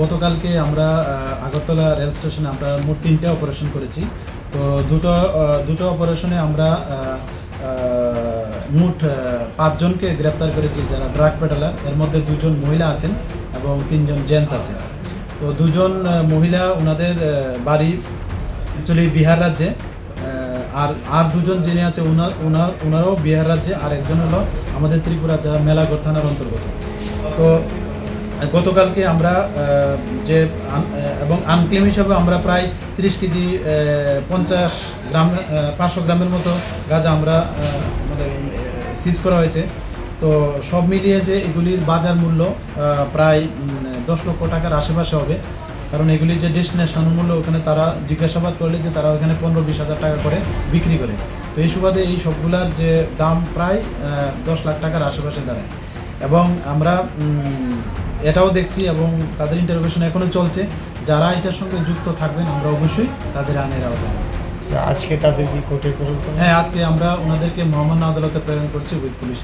গতকালকে আমরা আগরতলা রেল স্টেশনে আমরা মোট তিনটে অপারেশন করেছি। তো দুটো দুটো অপারেশনে আমরা মোট পাঁচজনকে গ্রেপ্তার করেছি যারা ড্রাগ পেডালার এর মধ্যে দুজন মহিলা আছেন এবং তিনজন জেন্টস আছেন। তো দুজন মহিলা ওনাদের বাড়ি অ্যাকচুয়ালি বিহার রাজ্যে আর আর দুজন যিনি আছে ওনার ওনার ওনারাও বিহার রাজ্যে, আর একজন হলো আমাদের ত্রিপুরা যা মেলাগড় থানার অন্তর্গত। তো গতকালকে আমরা যে এবং আনক্লেম হিসাবে আমরা প্রায় তিরিশ কেজি পঞ্চাশ গ্রাম পাঁচশো গ্রামের মতো গাঁজা আমরা মানে সিজ করা হয়েছে। তো সব মিলিয়ে যে এগুলির বাজার মূল্য প্রায় দশ লক্ষ টাকার আশেপাশে হবে। কারণ এগুলির যে ডেস্টিনেশন মূল্য, ওখানে তারা জিজ্ঞাসাবাদ করলে যে তারা ওখানে পনেরো বিশ হাজার টাকা করে বিক্রি করে। তো এই সুবাদে এই সবগুলার যে দাম প্রায় দশ লাখ টাকার আশেপাশে দাঁড়ায়। এবং আমরা এটাও দেখছি এবং তাদের ইন্টারভিউশন এখনও চলছে। যারা এটার সঙ্গে যুক্ত থাকবেন আমরা অবশ্যই তাদের আনের আওতায় আজকে তাদের কি কোর্টে হ্যাঁ আজকে আমরা ওনাদেরকে মহামান্য আদালতে প্রেরণ করছি উইথ পুলিশ